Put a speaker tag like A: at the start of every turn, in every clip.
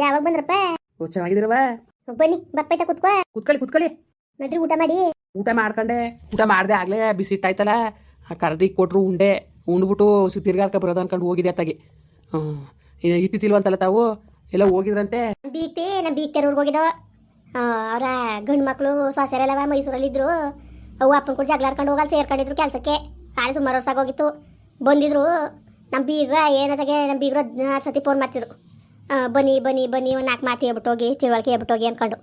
A: ಯಾವಾಗ ಬಂದ್ರಪ್ಪ?
B: ಓ
A: ಬನ್ನಿ ಬಪ್ಪಾಯ್ತಾ ಕುತ್ಕೋ.
B: ಕುತ್ಕೊಳ್ಳಿ ಕುತ್ಕೊಳ್ಳಿ.
A: ನಡ್ರಿ ಊಟ ಮಾಡಿ.
B: ಊಟ ಮಾಡ್ಕೊಂಡೆ. ಊಟ ಮಾಡ್ದೆ ಆಗಲೇ ಬಿಸಿ ಇಟ್ಟಾಯ್ತಲ್ಲ. ಕರ್ದಿ ಕೊಟ್ರು ಉಂಡೆ. ಉಂಡ್ಬಿಟ್ಟು ತಿರ್ಗಾಡ್ಕ ಬರೋದು ಅನ್ಕೊಂಡು ಹೋಗಿದೆ ಅತ್ತಾಗಿ. ಹ್ಮ್. ಇತ್ತಿತ್ತಿಲ್ವಂತಲ್ಲ ತಾವು? ಎಲ್ಲ ಹೋಗಿದ್ರಂತೆ?
A: ಬೀಗ್ತಿ ನಮ್ಮ ಬೀಗ್ತೇರ್ ಊರಿಗೆ ಹೋಗಿದ್ದವ ಅವರ ಗಂಡು ಮಕ್ಕಳು ಸೊಸೆರೆಲ್ಲವ ಮೈಸೂರಲ್ಲಿದ್ರು. ಅವು ಅಪ್ಪನ ಕೂಡ ಜಗಳ ಆಡ್ಕೊಂಡು ಹೋಗಲ್ಲ ಸೇರ್ಕೊಂಡಿದ್ರು ಕೆಲಸಕ್ಕೆ. ಕಾಲಿ ಸುಮಾರು ವರ್ಷ ಆಗೋಗಿತ್ತು. ಬಂದಿದ್ರು. ನಮ್ ಬೀಗ ಏನತ್ತಾಗೆ ನಮ್ಮ ಬೀಗರು ಹದಿನಾರು ಸತಿ ಫೋನ್ ಮಾಡ್ತಿದ್ರು. ಬನ್ನಿ ಬನ್ನಿ ಬನ್ನಿ, ಒಂದು ನಾಲ್ಕು ಮಾತು ಹೇಳ್ಬಿಟ್ಟು ಹೋಗಿ, ತಿಳುವಳಿಕೆ ಹೇಳ್ಬಿಟ್ಟು ಹೋಗಿ ಅನ್ಕೊಂಡು.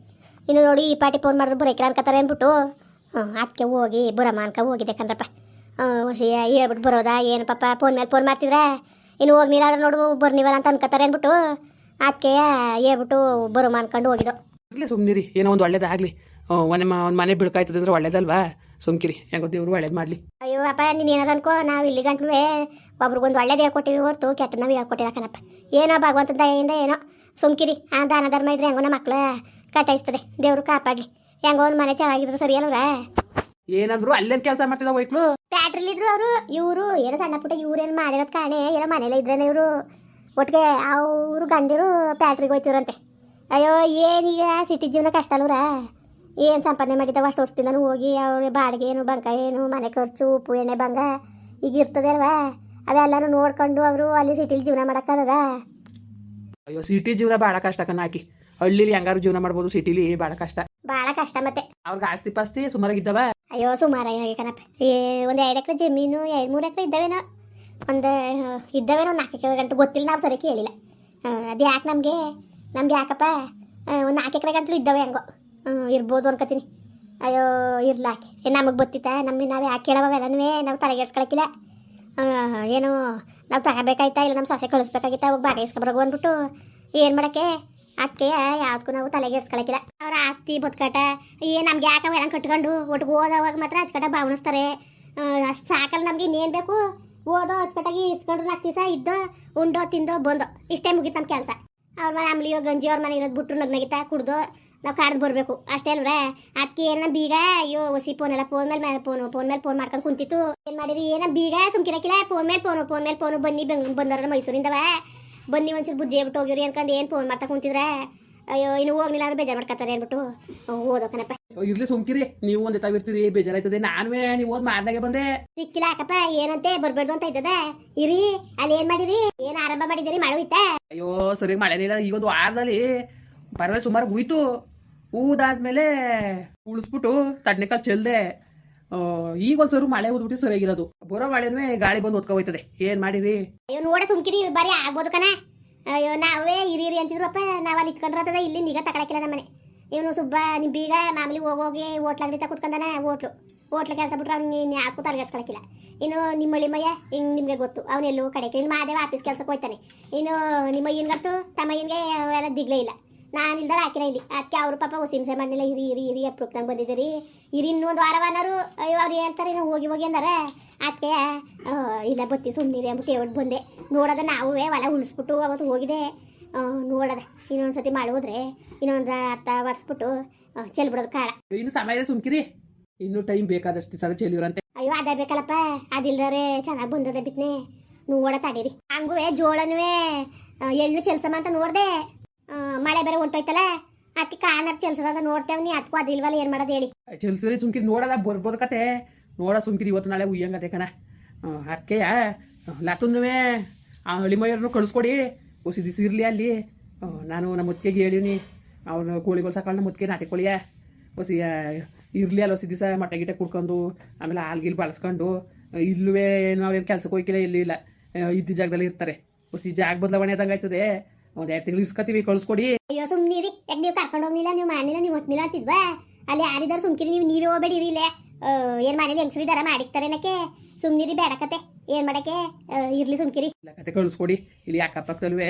A: ಇನ್ನು ನೋಡಿ, ಈ ಪಾಟಿ ಫೋನ್ ಮಾಡಿದ್ರು ಬರೋಕಿಲ್ಲ ಅನ್ಕೋತಾರೆ ಅಂದ್ಬಿಟ್ಟು ಅದಕ್ಕೆ ಹೋಗಿ ಬರಮ್ಮ ಅನ್ಕ ಹೋಗಿದೆ ಕಣ್ರಪ್ಪ. ಹೇಳ್ಬಿಟ್ಟು ಬರೋದಾ, ಏನು ಪಾಪ ಫೋನ್ ಮೇಲೆ ಫೋನ್ ಮಾಡ್ತಿದ್ರೆ? ಇನ್ನು ಹೋಗಿ ನೀರಾದ್ರೆ ನೋಡು ಬರ್ನಿವಲ್ಲ ಅಂತ ಅನ್ಕೋತಾರೆ ಅಂದ್ಬಿಟ್ಟು ಅದಕ್ಕೆ ಹೇಳ್ಬಿಟ್ಟು ಬರೋಮ ಅನ್ಕೊಂಡು ಹೋಗಿದ್ದು.
B: ಸುಮ್ನಿರಿ, ಏನೋ ಒಂದು ಒಳ್ಳೇದಾಗಲಿ. ಒಂದು ಮನೆ ಬಿಡ್ಕಾಯ್ತದೆ ಅಂದ್ರೆ ಒಳ್ಳೇದಲ್ವಾ? ಸುಮ್ಕಿರಿ ಹೆಂಗೋ ದೇವ್ರು ಒಳ್ಳೇದು ಮಾಡಲಿ.
A: ಅಯ್ಯೋ ಅಪ್ಪ ನೀನು ಏನಾರ ಅನ್ಕೋ ನಾವು ಇಲ್ಲಿ ಗಂಟ್ಲು ಒಬ್ರಿಗೊಂದು ಒಳ್ಳೇದು ಹೇಳ್ಕೊಟ್ಟಿವಿ ಹೊರ್ತು ಕೆಟ್ಟ ನಾವು ಹೇಳ್ಕೊಟ್ಟಿಲ್ಲ ಕಣಪ್ಪ. ಏನೋ ಭಗವಂತ ದಯಿಂದ ಏನೋ ಸುಮ್ಕಿರಿ ಆ ದಾನ ಧರ್ಮ ಇದ್ರೆ ಹೆಂಗೋ ನಮ್ಮ ಮಕ್ಳ ಕಟ್ಟಾಯಿಸ್ತದೆ. ದೇವ್ರು ಕಾಪಾಡಲಿ. ಹೆಂಗೋ ಒಂದು ಮನೆ ಚೆನ್ನಾಗಿದ್ರೆ ಸರಿ ಅಲ್ವ್ರ
B: ಏನಂದ್ರು ಅಲ್ಲೇನು ಕೆಲಸ ಮಾಡ್ತಿದ್ದ ವೈಕ್ಲು
A: ಫ್ಯಾಕ್ಟ್ರಿಲಿದ್ರು ಅವರು ಇವರು ಏನೋ ಸಣ್ಣ ಪುಟ್ಟ ಇವ್ರೇನು ಮಾಡಿರೋದು ಕಾಣೆ ಏನೋ ಮನೇಲೆ ಇದ್ರೇನೆ ಇವರು. ಒಟ್ಟಿಗೆ ಅವರು ಗಂಡಿರು ಫ್ಯಾಕ್ಟ್ರಿಗೆ ಹೋಯ್ತಿರಂತೆ ಅಯ್ಯೋ ಏನೀಗ ಸಿಟಿ ಜೀವನ ಕಷ್ಟ ಅಲ್ವ್ರ? ಏನು ಸಂಪಾದನೆ ಮಾಡಿದ್ದಾವೆ ಅಷ್ಟು ವರ್ಷದಿಂದ ಹೋಗಿ ಅವ್ರ ಬಾಡಿಗೆ ಏನು ಬಂಕ ಏನು ಮನೆ ಖರ್ಚು ಉಪ್ಪು ಎಣ್ಣೆ ಬಂಗ ಈಗ ಇರ್ತದೆ ಅಲ್ವಾ? ಅದೆಲ್ಲಾನು ನೋಡ್ಕೊಂಡು ಅವರು ಅಲ್ಲಿ ಸಿಟಿಲಿ ಜೀವನ ಮಾಡೋಕ್ಕದ
B: ಅಯ್ಯೋ ಸಿಟಿ ಜೀವನ ಭಾಳ ಕಷ್ಟ ಕಣ ಹಾಕಿ ಹಳ್ಳಿಲಿ ಹೆಂಗಾರು ಜೀವನ ಮಾಡ್ಬೋದು ಸಿಟಿಲಿ ಭಾಳ ಕಷ್ಟ.
A: ಭಾಳ ಕಷ್ಟ ಮತ್ತೆ.
B: ಅವ್ರಿಗೆ ಆಸ್ತಿ ಪಾಸ್ತಿ ಸುಮಾರಾಗಿದ್ದಾವ
A: ಅಯ್ಯೋ ಸುಮಾರಾಗಿ ಕಣಪ್ಪ. ಏ ಒಂದು ಎರಡು ಎಕರೆ ಜಮೀನು ಎರಡು ಮೂರು ಎಕರೆ ಇದ್ದಾವೇನೋ? ಒಂದು ಇದ್ದಾವೇನೋ ನಾಲ್ಕು ಎಕರೆ ಗಂಟು ಗೊತ್ತಿಲ್ಲ ನಾವು ಸರಿ ಕೇಳಿಲ್ಲ. ಅದು ಯಾಕೆ ನಮಗೆ? ನಮ್ಗೆ ಯಾಕಪ್ಪ? ಒಂದು ನಾಲ್ಕು ಎಕರೆ ಗಂಟಲು ಇದ್ದಾವೆ ಹೆಂಗೋ. ಇರ್ಬೋದು ಅನ್ಕೋತೀನಿ. ಅಯ್ಯೋ ಇರ್ಲಾಕಿ ನಮಗೆ ಗೊತ್ತಿತ್ತ? ನಮಗೆ ನಾವು ಯಾಕೆ ಕೇಳವೆಲ್ಲನೂ ನಾವು ತಲೆಗೆಡ್ಸ್ಕೊಳಕ್ಕಿಲ್ಲ ಏನು, ನಾವು ತಗೋಬೇಕಾಯ್ತಾ? ಇಲ್ಲ ನಮ್ಮ ಸೊಸೆ ಕಳಿಸ್ಬೇಕಾಗಿತ್ತ? ಅವಾಗ ಬಾಡಿಗೆ ಇಸ್ಕೊಬರೋಗು ಅಂದ್ಬಿಟ್ಟು ಏನು ಮಾಡೋಕ್ಕೆ? ಅದಕ್ಕೆ ಯಾವ್ದಕ್ಕೂ ನಾವು ತಲೆಗೆಡ್ಸ್ಕೊಳಕ್ಕಿಲ್ಲ ಅವ್ರ ಆಸ್ತಿ, ಬದುಕಾಟ, ಏ, ನಮ್ಗೆ ಯಾಕೆ ಎಲ್ಲ ಕಟ್ಕೊಂಡು ಒಟ್ಟಿಗೆ ಓದೋವಾಗ ಮಾತ್ರ ಅಚ್ಚಕಟ್ಟ ಭಾವನಿಸ್ತಾರೆ ಅಷ್ಟು ಸಾಕಲ್ಲ ನಮ್ಗೆ ಇನ್ನೇನು ಬೇಕು? ಓದೋ ಅಚ್ಕಟ್ಟಾಗಿ ಇಸ್ಕೊಂಡ್ರು ನಾಲ್ಕು ದಿವಸ ಇದ್ದೋ, ಉಂಡೋ, ತಿಂದೋ, ಬಂದೋ. ಇಷ್ಟೇ ಮುಗೀತು ನಮ್ಮ ಕೆಲಸ. ಅವ್ರ ಮನೆ ಆಮ್ಲಿ ಗಂಜಿ ಅವ್ರ ಮನೆ ಇರೋದು ಬಿಟ್ರು ನಗ್ನಗಿತ ಕುಡ್ದು ನಾವು ಕಾಡ್ದು ಬರಬೇಕು. ಅಷ್ಟೇ ಅಲ್ವ? ಅದಕ್ಕೆ ಏನ ಬೀಗ ಅಯ್ಯೋ ಹೊಸಿ ಫೋನ್ ಎಲ್ಲ ಫೋನ್ ಮೇಲೆ ಮೇಲೆ ಫೋನು ಫೋನ್ ಮೇಲೆ ಫೋನ್ ಮಾಡ್ಕೊಂಡು ಕುಂತಿತ್ತು. ಏನು ಮಾಡಿದ್ರಿ ಏನ ಬೀಗ ಸುಮ್ಕಿರಕ್ಕಿಲ್ಲ ಫೋನ್ ಮೇಲೆ ಫೋನು ಫೋನ್ ಮೇಲೆ ಫೋನು ಬನ್ನಿ ಬೆಂಗ್ ಬಂದವ್ರ ಮೈಸೂರಿಂದವ. ಬನ್ನಿ ಒಂಚೂರು ಬುದ್ಧಿ ಬಿಟ್ಟು ಹೋಗಿರಿ ಅನ್ಕೊಂಡು ಏನು ಫೋನ್ ಮಾಡ್ತಾ ಕುಂತಿದ್ರೆ? ಅಯ್ಯೋ ಇನ್ನು ಹೋಗ್ಲಿಲ್ಲ ಅಂದ್ರೆ ಬೇಜಾರು ಮಾಡ್ಕೊತಾರೆ ಅನ್ಬಿಟ್ಟು ಓದೋಕನಪ್ಪ
B: ಇರ್ಲಿ ಸುಮ್ಕಿರಿ. ನೀವು ಒಂದೇ ತಾವಿರ್ತೀರಿ ಬೇಜಾರಾಯ್ತದೆ. ನಾನುವೇ ನೀವು ಓದ್ ಮಾಡ್ದಾಗೆ ಬಂದೆ.
A: ಸಿಕ್ಕಿಲ್ಲ ಅಕ್ಕಪ್ಪ ಏನಂತೆ? ಬರ್ಬೇಡ್ದು ಅಂತ ಇದ್ದದ. ಇರಿ ಅಲ್ಲಿ ಏನ್ ಮಾಡಿರಿ ಏನ್ ಆರಂಭ ಮಾಡಿದಿರಿ ಮಳೆ ಹೋಯ್ತಾ?
B: ಅಯ್ಯೋ ಸರಿ ಮಳೆನಿಲ್ಲ ಈಗ ಒಂದು ವಾರದಲ್ಲಿ ಪರವಾಗಿ ಸುಮಾರು ಹೋಯ್ತು ಊದಾದ್ಮೇಲೆ ಉಳಿಸ್ಬಿಟ್ಟು ತಡ್ನೆಕಾಲ್ ಚೆಲ್ದೆ ಈಗ ಒಂದ್ಸರು ಮಳೆ ಊದ್ಬಿಟ್ಟು ಸರಿಯಾಗಿರೋದು. ಬರೋ ಮಳೆನೂ ಗಾಳಿ ಬಂದು ಹೋಯ್ತದೆ ಏನ್ ಮಾಡಿರಿ?
A: ಅಯ್ಯೋ, ನೋಡ ಸುಮ್ಕಿರಿ ಬರೀ ಆಗ್ಬೋದು ಕಣ. ಅಯ್ಯೋ, ನಾವೇ ಹಿರಿ ಹಿರಿ ಅಂತಿದ್ರಪ್ಪ. ನಾವ್ ಅಲ್ಲಿ ಇಟ್ಕೊಂಡ್ರತದ ಇಲ್ಲಿ ನಿಗ ತಗೊಳಕಿಲ್ಲ ನಮ್ಮನೆ. ಇವನು ಸುಬ್ಬ, ನಿಮ್ ಬೀಗ ಮಾಮೂಲಿ ಹೋಗೋಗಿ ಹೋಟ್ಲ ಅಂಗಡಿ ಕುತ್ಕೊಂಡಾನ ಹೋಟ್ಲು. ಹೋಟ್ಲ ಕೆಲಸ ಬಿಟ್ರೆ ಅವ್ನಿಗೆ ಯಾಕೂ ತಲೆಗೆಡ್ಸ್ಕೊಳಕಿಲ್ಲ ಇನ್ನು ನಿಮ್ಮ ಮಳಿಮಯ್ಯ ಹಿಂಗೆ ನಿಮಗೆ ಗೊತ್ತು. ಅವನೆಲ್ಲೂ ಕಡೆ ಇಲ್ಲಿ ಮಾದೇವ ಆಫೀಸ್ ಕೆಲ್ಸಕ್ಕೆ ಹೋಯ್ತಾನೆ. ಇನ್ನು ನಿಮ್ಮ ಅಯ್ಯನ್ಗಂತೂ ತಮ್ಮಯ್ಯನ್ಗೆ ಅವೆಲ್ಲ ದಿಗ್ಲೇ ಇಲ್ಲ. ನಾನು ಇಲ್ದಾರ ಹಾಕಿನ ಇಲ್ಲಿ. ಅದಕ್ಕೆ ಅವ್ರ ಪಾಪ ಹೊಸ ಮಾಡಲಿಲ್ಲ ಇರಿ ಇರಿ ಇರಿ ಅಪ್ರೂಪ್ ತಂಗೆ ಬಂದಿದ್ದೀರಿ. ಇರಿ ಇನ್ನೊಂದು ವಾರವನ್ನಾರು ಅಯ್ಯೋ ಅವ್ರು ಹೇಳ್ತಾರೆ ನಾವು ಹೋಗಿ ಹೋಗಿ ಅಂದಾರೆ. ಅದಕ್ಕೆ ಇಲ್ಲ ಬತ್ತಿ ಸುಮ್ಮನಿರಿ ಅಂದ್ಬಿಟ್ಟು ಹೇಳ್ಬಿಟ್ಟು ಬಂದೆ. ನೋಡೋದ ನಾವು ಹೊಲ ಉಳಿಸ್ಬಿಟ್ಟು ಅವತ್ತು ಹೋಗಿದೆ. ನೋಡೋದ ಇನ್ನೊಂದು ಸತಿ ಮಾಡಿ ಹೋದ್ರೆ ಇನ್ನೊಂದು ಅರ್ಥ ಬಡಿಸ್ಬಿಟ್ಟು ಚೆಲ್ ಬಿಡೋದು ಕಾಳ.
B: ಇನ್ನು ಸಮಯ ಇದೆ ಸುಮ್ಕಿರಿ. ಇನ್ನು ಟೈಮ್ ಬೇಕಾದಷ್ಟು ಸಲ ಚೆಲ್ಲಿವ್ರಂತೆ.
A: ಅಯ್ಯೋ ಅದೇ ಬೇಕಲ್ಲಪ್ಪ. ಅದಿಲ್ದರೆ ಚೆನ್ನಾಗಿ ಬಂದದ ಬಿತ್ನೆ. ನೋಡ ತಡೀರಿ. ಹಂಗುವೆ ಜೋಳನೂ ಎಳ್ಳು ಚೆಲ್ಸಮ್ಮ ಅಂತ ನೋಡ್ದೆ. ಮಳೆ ಬೇರೆ ಹೊಂಟೋಯ್ತಲ್ಲ ಅದಕ್ಕೆ ಕಾಣರ್ ಚೆಲ್ಸದ ನೋಡ್ತೇವೆ ನೀ ಅದಕ್ಕೂ ಅದಿಲ್ವಲ್ಲ ಏನು ಮಾಡೋದು ಹೇಳಿ.
B: ಚೆಲ್ಸರಿ ಸುಮ್ಕಿದ್ ನೋಡಲ್ಲ, ಬರ್ಬೋದು ಕತೆ. ನೋಡ ಸುಮ್ಕಿದ್ ಇವತ್ತು ನಾಳೆ ಉಯ್ಯಂಗತೆ ಕಣ. ಅಕ್ಕೆಯ ಲಾತುನುವೆ ಆ ಹಳಿಮಯ್ಯರನ್ನು ಕಳಿಸ್ಕೊಡಿ. ಹೊಸಿ ದಿವಸ ಇರಲಿ ಅಲ್ಲಿ. ನಾನು ನಮ್ಮ ಮುತ್ತಿಗೆ ಹೇಳಿವ್ನಿ. ಅವನು ಕೋಳಿಗಳು ಸಾಕೊಂಡು ಮುತ್ತಿಗೆ ನಾಟಿ ಕೋಳಿಯ. ಹೊಸಿ ಇರಲಿ ಅಲ್ಲ ಹೊಸಿ ದಿವಸ ಮಟ್ಟೆ ಗಿಟ್ಟೆ ಕುಡ್ಕೊಂಡು, ಆಮೇಲೆ ಹಾಲ್ಗಿಲ್ ಬಳಸ್ಕೊಂಡು. ಇಲ್ಲವೇ ಏನು ಅವ್ರೇನು ಕೆಲ್ಸಕ್ಕೆ ಹೋಗಿಲ್ಲ ಇಲ್ಲಿ ಇಲ್ಲ. ಇದ್ದ ಜಾಗದಲ್ಲಿ ಇರ್ತಾರೆ. ಹೊಸಿ ಜಾಗ ಬದಲಾವಣೆ ಆದಂಗೆ ಆಯ್ತದೆ. ಒಂದು ಎರಡು ತಿಂಗಳು ಇಸ್ಕೊತೀವಿ ಕಳಿಸ್ಕೊಡಿ.
A: ಅಯ್ಯೋ ಸುಮ್ನಿರಿ ಯಾಕೆ ನೀವು ಕರ್ಕೊಂಡು ಹೋಗ್ಲಿಲ್ಲ? ನೀವು ಮಾಡಿಲ್ಲ ನೀವು ಒಟ್ಟಿಲ್ಲ ಅಂತಿದ್ವಾ? ಅಲ್ಲಿ ಯಾರಿದಾರು ಸುಮ್ಕಿರಿ ನೀವು ನೀವೇ ಹೋಗ್ಬೇಡಿ ಇಲ್ಲೇ. ಏನ್ ಮನೇಲಿ ಹೆಂಗಸರಿದಾರ ಮಾಡಿಕ್ತಾರೆ ಏನಕ್ಕೆ? ಸುಮ್ನಿರಿ ಬೇಡ ಕತೆ. ಏನ್ ಮಾಡಕ್ಕೆ? ಇರ್ಲಿ ಸುಮ್ಕಿರಿ.
B: ಇಲ್ಲ ಕತೆ ಕಳಿಸ್ಕೊಡಿ. ಇಲ್ಲಿ ಅಕ್ಕಪಕ್ಕದಲ್ವೇ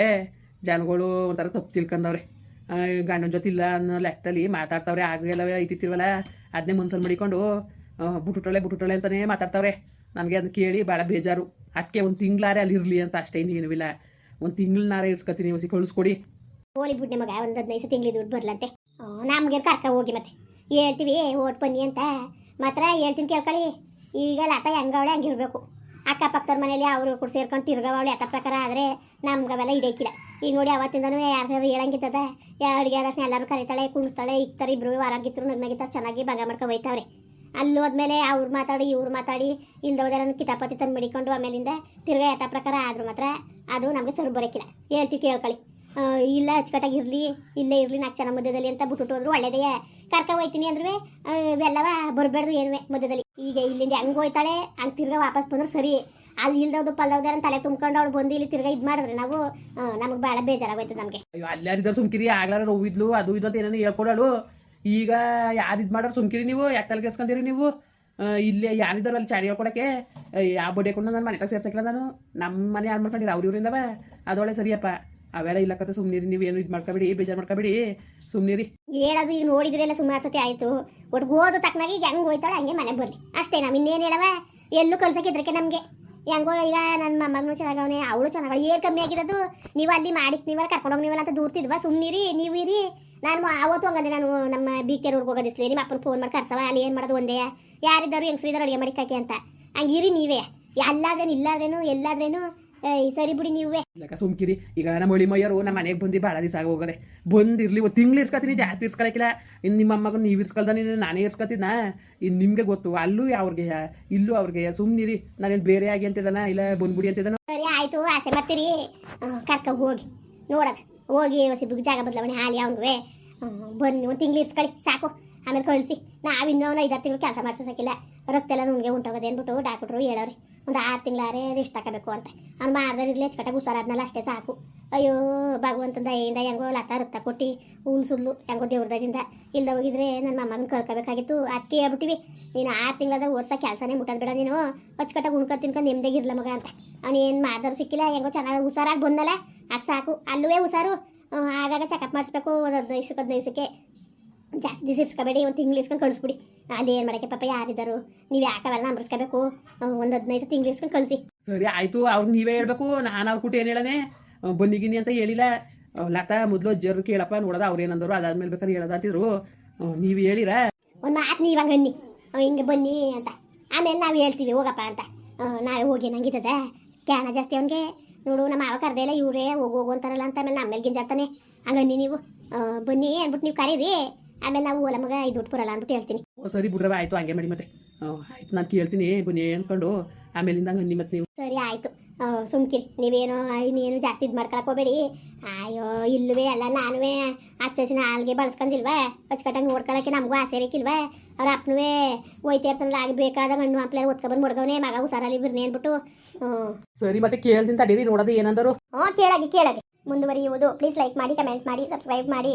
B: ಜನಗಳು ಒಂಥರ ತಪ್ಪು ತಿಳ್ಕೊಂಡವ್ರೆ ಗಂಡನ ಜೊತೆ ಇಲ್ಲ ಅನ್ನೋ ಲೆಕ್ಕದಲ್ಲಿ ಮಾತಾಡ್ತಾವ್ರೆ. ಆಗಲ್ಲ ಐತಿತ್ತಿರ್ವಲ್ಲ ಅದನ್ನೇ ಮುನ್ಸಲ್ ಮಡಿಕೊಂಡು ಬುಟುಟೊಳೆ ಬುಟುಟೊಳೆ ಅಂತಾನೆ ಮಾತಾಡ್ತಾವ್ರೆ. ನನಗೆ ಅದನ್ನ ಕೇಳಿ ಭಾಳ ಬೇಜಾರು. ಅದಕ್ಕೆ ಒಂದು ತಿಂಗಳಾರೆ ಅಲ್ಲಿ ಇರಲಿ ಅಂತ ಅಷ್ಟೇ ಇನ್ನೇನು ಇಲ್ಲ. ಒಂದು ನಾರ ಇರ್ಸ್ಕೊತೀನಿ ಹೊಸಿ ಕಳಿಸ್ಕೊಡಿ.
A: ಹೋಲಿ ನಿಮಗ ಮಗ ಒಂದು ಹದಿನೈದು ತಿಂಗಳು ದುಡ್ಡು ಬರ್ಲಂತೆ. ನಮ್ಗೆ ಕರ್ಕ ಹೋಗಿ ಮತ್ತೆ. ಹೇಳ್ತೀವಿ ಓಟ್ ಬನ್ನಿ ಅಂತ. ಮಾತ್ರ ಹೇಳ್ತೀನಿ ಕೇಳ್ಕೊಳ್ಳಿ. ಈಗ ಲಾಟ ಹೆಂಗವಳೆ ಹಂಗಿರ್ಬೇಕು ಅಕ್ಕಪಕ್ಕದವ್ರ ಮನೇಲಿ ಅವರು ಕೂಡ ಸೇರ್ಕೊಂಡು ತಿರ್ಗವಳೆ ಅಕ್ಕ ಪ್ರಕಾರ ಆದರೆ ನಮ್ಗೆ ಅವೆಲ್ಲ ಇಡೇಕಿಲ್ಲ ಈಗ ನೋಡಿ ಅವತ್ತಿಂದನೂ ಯಾರು ಹೇಳಂಗಿತ್ತದ ಅಡುಗೆ ಆದಷ್ಟು ಎಲ್ಲರೂ ಕರೀತಾಳೆ, ಕುಣಿಸ್ತಾಳೆ, ಇಕ್ತಾರೆ, ಇಬ್ರು ವಾರಾಗಿದ್ರು ನಗ್ನಾಗಿತ್ತಾರೆ ಚೆನ್ನಾಗಿ ಭಾಗ ಮಾಡ್ಕೊಂಡು ಹೋಯ್ತಾವ್ರೆ. ಅಲ್ಲಿ ಹೋದ್ಮೇಲೆ ಅವ್ರು ಮಾತಾಡಿ, ಇವ್ರು ಮಾತಾಡಿ ಇಲ್ದೋದೆಲ್ಲ ಕಿತಾಪತಿ ತಂದು ಮಡಿಕೊಂಡು ಆಮೇಲಿಂದ ತಿರ್ಗಾ ಯಥಾ ಪ್ರಕಾರ ಆದ್ರೂ ಮಾತ್ರ ಅದು ನಮಗೆ ಸರಿ ಬರೋಕ್ಕಿಲ್ಲ ಹೇಳ್ತೀವಿ ಕೇಳ್ಕೊಳ್ಳಿ ಇಲ್ಲ ಅಚ್ಚುಕಟ್ಟಾಗಿ ಇರಲಿ, ಇಲ್ಲೇ ಇರಲಿ ನಾಲ್ಕು ಜನ ಮಧ್ಯದಲ್ಲಿ ಅಂತ ಬಿಟ್ಟು ಹೋದ್ರು ಒಳ್ಳೇದೇ ಕರ್ಕ ಹೋಯ್ತೀನಿ ಅಂದ್ರೆ ಇವೆಲ್ಲವ ಬರಬಾರ್ದು ಏನುವೆ ಮಧ್ಯದಲ್ಲಿ. ಈಗ ಇಲ್ಲಿಂದ ಹೆಂಗ್ ಹೋಯ್ತಾಳೆ, ಹಂಗೆ ತಿರ್ಗಾ ವಾಪಸ್ ಬಂದ್ರೆ ಸರಿ. ಅಲ್ಲಿ ಇಲ್ದವ್ದು ಪಲ್ದವ್ದಾರ ತಲೆ ತುಂಬ್ಕೊಂಡು ಅವ್ಳು ಬಂದು ಇಲ್ಲಿ ತಿರ್ಗಾ ಇದು ಮಾಡಿದ್ರೆ ನಾವು ನಮಗೆ ಭಾಳ ಬೇಜಾರಾಗೋಯ್ತದೆ ನಮಗೆ.
B: ಅಯ್ಯೋ ಸುಮ್ಕಿರಿ, ಆಗ್ಲಾರ ರೋವಿದ್ಲು ಅದು ಇದು ಅಂತ ಹೇಳ್ಕೊಡಳು. ಈಗ ಯಾರು ಇದು ಮಾಡೋರು ಸುಮ್ಕಿರಿ ನೀವು ಯಾಕೆ ಕೆಸ್ಕೊಂತೀರಿ ನೀವು. ಇಲ್ಲೇ ಯಾರಿದ್ದಾರ ಅಲ್ಲಿ ಚಾಡಿ ಹೇಳ್ಕೊಡಕ್ಕೆ ಯಾವ ಬಡ್ಡಿ ಕೊಂಡು ನಾನು ಮನೆ ಸೇರ್ಸಕ್ಕಿಲ್ಲ ನಾನು. ನಮ್ಮ ಮನೆ ಯಾರು ಮಾಡ್ಕೊಂಡಿರಿ ಅವ್ರ ಇವರಿಂದವ ಅದೊಳ್ಳೆ ಸರಿಯಪ್ಪ. ಅವೆಲ್ಲ ಇಲ್ಲ ಕತೆ ಸುಮ್ಮನಿರಿ ನೀವು ಏನು ಇದು ಮಾಡ್ಕೊಬೇಡಿ, ಬೇಜಾರು ಮಾಡ್ಕೊಬೇಡಿ. ಸುಮ್ನಿರಿ.
A: ಹೇಳೋದು ಈಗ ನೋಡಿದ್ರೆಲ್ಲ ಸುಮಾರು ಸತಿ ಆಯ್ತು. ಒಟ್ಟು ಓದು ತಕ್ಕನಾಗಿ ಈಗ ಹೆಂಗ್ ಹೋಯ್ತಾಳೆ ಹಂಗೆ ಮನೆಗೆ ಬರಲಿ. ಅಷ್ಟೇ, ನಾವು ಇನ್ನೇನು ಹೇಳವ? ಎಲ್ಲೂ ಕಲ್ಸಕ್ಕಿದ್ರಕ್ಕೆ ನಮಗೆ. ಹೆಂಗೋ ಈಗ ನನ್ನ ಮೊಮ್ಮಗನು ಚೆನ್ನಾಗವನೆ, ಅವಳು ಚೆನ್ನಾಗವಳೆ, ಏನು ಕಮ್ಮಿ ಆಗಿರೋದು ನೀವು ಅಲ್ಲಿ ಮಾಡಿಕ್ ನೀವಲ್ಲ ಕರ್ಕೊಂಡೋಗಿ ನೀವಲ್ಲ ಅಂತ ದೂರ್ತಿದ್ವಾ? ಸುಮ್ಮನಿರಿ ನೀವು ಇರಿ. ನಾನು ಅವತ್ತು ಹಂಗಂದೆ ನಾನು ನಮ್ಮ ಬೀಕೆರ್ ರೋಡ್ಗೆ ಹೋಗೋದಿಸ್ಲಿ ನಿಮ್ಮ ಅಪ್ಪನ ಫೋನ್ ಮಾಡಿ ಕರ್ಸವ ಅಲ್ಲಿ ಏನು ಮಾಡೋದು ಒಂದೇ? ಯಾರಿದ್ದಾರು ಅಡಿಗೆ ಅಡುಗೆ ಮಾಡಿಕಾಕಿ ಅಂತ. ಹಂಗಿರಿ ನೀವೇ. ಎಲ್ಲಾದ್ರೇನು ಇಲ್ಲಾದ್ರೇನು ಎಲ್ಲಾದ್ರೇನು ಈ ಸರಿ ಬಿಡಿ ನೀವೇ.
B: ಸುಮ್ಕಿರಿ. ಈಗ ನಮ್ಮ ಒಳಿ ಮಯ್ಯರು ನಮ್ಮ ಮನೆಗೆ ಬಂದು ಭಾಳ ದಿವಸ ಹೋಗೋದೆ. ಬಂದಿರಲಿ ಒಂದು ತಿಂಗ್ಳು ಇರ್ಸ್ಕೊತೀನಿ ಜಾಸ್ತಿ ಇರ್ಸ್ಕೊಳಕಿಲ್ಲ. ಇನ್ನು ನಿಮ್ಮ ಅಮ್ಮಗೂ ನೀವು ಇರ್ಸ್ಕೊಳ್ದಾನೆ ನೀನು ನಾನೇ ಇರ್ಸ್ಕೊತಿದ್ನ? ಇನ್ನು ನಿಮಗೆ ಗೊತ್ತು ಅಲ್ಲೂ ಅವ್ರಿಗೆ ಇಲ್ಲೂ ಅವ್ರಿಗೆ ಸುಮ್ಮನಿರಿ ನಾನೇನು ಬೇರೆ ಆಗಿ ಅಂತಿದ್ದಾನ ಇಲ್ಲ ಬಂದ್ಬಿಡಿ ಅಂತಿದ್ದಾನ?
A: ಸರಿ ಆಯ್ತು ಆಸೆ. ಮಾಡ್ತೀರಿ ಕರ್ಕ ಹೋಗಿ. ನೋಡೋದು. ಹೋಗಿ ಹೊಸ ಜಾಗ ಬದಲಾವಣೆ ಹಾಲಿ ಅವನಿಗೆ ಬನ್ನಿ ಒಂದು ತಿಂಗ್ಳು ಇಸ್ಕೊಳ್ಳಿ ಸಾಕು. ಆಮೇಲೆ ಕಳಿಸಿ. ನಾವು ಇನ್ನೂ ಒಂದು ಐದಾರು ತಿಂಗಳು ಕೆಲಸ ಮಾಡ್ಸೋಕ್ಕಿಲ್ಲ ರಕ್ತ ಎಲ್ಲ ನುಣ್ಗೆ ಉಂಟೋಗೋದು ಅಂದ್ಬಿಟ್ಟು ಡಾಕ್ಟ್ರು ಹೇಳೋರಿ ಒಂದು ಆರು ತಿಂಗಳಾರೆ ರೆಸ್ಟ್ ತಗೋಬೇಕು ಅಂತ. ಅವ್ನು ಮಾಡ್ದಾರಿರ್ಲಿ ಅಚ್ಚುಕಟ್ಟಾಗಿ ಹುಷಾರಾದ್ನಲ್ಲ ಅಷ್ಟೇ ಸಾಕು. ಅಯ್ಯೋ ಭಗವಂತನ ದಯಿಂದ ಹೆಂಗೋ ಲತ ರಕ್ತ ಕೊಟ್ಟು ಸುಲ್ಲು ಹೆಂಗೋ ದೇವ್ರದಿಂದ ಇಲ್ದ ಹೋಗಿದ್ರೆ ನನ್ನ ಮಮ್ಮನ ಕಳ್ಕೊಬೇಕಾಗಿತ್ತು. ಅದಕ್ಕೆ ಹೇಳ್ಬಿಟ್ಟಿವಿ, ನೀನು ಆರು ತಿಂಗಳಾದ್ರೆ ಓದ್ಸ ಕೆಲಸನೇ ಮುಟ್ಟೋದು ಬೇಡ ನೀನು. ಅಚ್ಚುಕಟ್ಟಾಗಿ ಉಣ್ಕೊಂಡು ತಿನ್ಕೊಂಡು ನೆಮ್ಮದಿಗಿರ್ಲ ಮಗ ಅಂತ. ಅವ್ನು ಏನು ಮಾಡಿದ್ರು ಸಿಕ್ಕಿಲ್ಲ, ಹೆಂಗೋ ಚೆನ್ನಾಗಿ ಹುಷಾರಾಗಿ ಬಂದಲ್ಲ. ಅದು ಸಾಕು ಅಲ್ಲೂ ಹುಷಾರು. ಆಗಾಗ ಚೆಕಪ್ ಮಾಡಿಸ್ಬೇಕು, ಒಂದು ಹದಿನೈದು ದಿವಸಕ್ಕೆ. ಜಾಸ್ತಿ ದಿವಸ ಇಸ್ಕೋಬೇಡಿ ಒಂದು ತಿಂಗ್ಳು ಇಸ್ಕೊಂಡು ಕಳಿಸ್ಬಿಡಿ. ಅಲ್ಲಿ ಏನು ಮಾಡೋಕ್ಕೆ ಪಾಪ ಯಾರಿದ್ದಾರು? ನೀವು ಯಾಕವೆಲ್ಲ ನಂಬರ್ಸ್ಕೋಬೇಕು? ಒಂದು ಹದಿನೈದು ತಿಂಗಳು ಇಸ್ಕೊಂಡು ಕಳಿಸಿ.
B: ಸರಿ ಆಯ್ತು. ಅವ್ರು ನೀವೇ ಹೇಳ್ಬೇಕು. ನಾನು ಅವ್ರ ಕೂಟ ಏನು ಹೇಳನೆ? ಬನ್ನಿಗಿನಿ ಅಂತ ಹೇಳಿಲ್ಲ. ಲತಾ ಮೊದ್ಲು ಜರ್ ಕೇಳಪ್ಪ ನೋಡೋದ ಅವ್ರು ಏನಂದರು ಅದಾದ್ಮೇಲೆ ಬೇಕಾದ್ರೆ ಹೇಳೋದ ಅಂತಿದ್ರು. ನೀವು ಹೇಳಿರ?
A: ಒಂದ್ ಮಾತು ನೀವು ಬನ್ನಿ ಹಿಂಗೆ ಬನ್ನಿ ಅಂತ. ಆಮೇಲೆ ನಾವ್ ಹೇಳ್ತೀವಿ ಹೋಗಪ್ಪ ಅಂತ. ನಾವೇ ಹೋಗಿ ನಂಗಿದ್ದದ ಕ್ಯಾನ ಜಾಸ್ತಿ ಅವನ್ಗೆ. ನೋಡು ನಮ್ಮ ಮಾವ ಕರ್ದೇ ಇಲ್ಲ ಇವರೇ ಹೋಗು ಹೋಗು ಅಂತಾರಲ್ಲ ಅಂತ ಆಮೇಲೆ ಆಮೇಲೆ ಗಿಂಜಾಡ್ತಾನೆ. ಹಂಗನ್ನಿ ನೀವು. ಬನ್ನಿ ಅಂದ್ಬಿಟ್ಟು ನೀವು ಕರೀರಿ. ಆಮೇಲೆ ನಾವು ಓಲ ಮಗ ದುಡ್ಡು ಬರಲ್ಲ ಅಂದ್ಬಿಟ್ಟು ಹೇಳ್ತೀನಿ.
B: ಓ ಸರಿ ಬಿಡ್ರವ ಆಯ್ತು ಹಂಗೆ ಮಾಡಿ ಮತ್ತೆ. ಆಯ್ತು ನಾನು ಕೇಳ್ತೀನಿ ಬನ್ನಿ ಅಂದ್ಕೊಂಡು ಆಮೇಲಿಂದ ಹಂಗೆ ಮತ್ತೆ ನೀವು.
A: ಸರಿ ಆಯ್ತು. ಸುಮ್ಕಿರಿ ನೀವೇನು ಇನ್ನೇನು ಜಾಸ್ತಿ ಇದು ಮಾಡ್ಕೊಳಕ್ ಹೋಗ್ಬೇಡಿ. ಅಯ್ಯೋ ಇಲ್ಲವೇ ಅಲ್ಲ ನಾನುವೇ ಹಚ್ಚಿನ ಹಾಲ್ಗೆ ಬಳಸ್ಕೊಂಡಿಲ್ವಾ? ಅಚ್ಚಕಟ್ಟಂಗೆ ನೋಡ್ಕೊಳಕ್ಕೆ ನಮಗೂ ಆಸೆ ಇರಕ್ಕಿಲ್ವಾ ಅವ್ರ ಅಪ್ಪನುವೇ ಹೋಯ್ತಾ ಇರ್ತಾನಲ್ಲ ಆಗ ಬೇಕಾದ ಹಣ್ಣು ಹಂಪ್ಲೆ ಓದ್ಕೊಬಂದು ಮಡ್ಗವನೆ ಮಗ ಹುಷಾರಲ್ಲಿ ಬಿರ್ನಿ ಅಂದ್ಬಿಟ್ಟು ಹ್ಞೂ
B: ಸರಿ ಮತ್ತೆ ಕೇಳ್ತೀನಿ ತಡೀರಿ ನೋಡೋದು ಏನಂದರು.
A: ಹ್ಞೂ ಕೇಳಾಗಿ ಕೇಳಾಗಿ. ಮುಂದುವರಿಯುವುದು. ಪ್ಲೀಸ್ ಲೈಕ್ ಮಾಡಿ ಕಮೆಂಟ್ ಮಾಡಿ ಸಬ್ಸ್ಕ್ರೈಬ್ ಮಾಡಿ.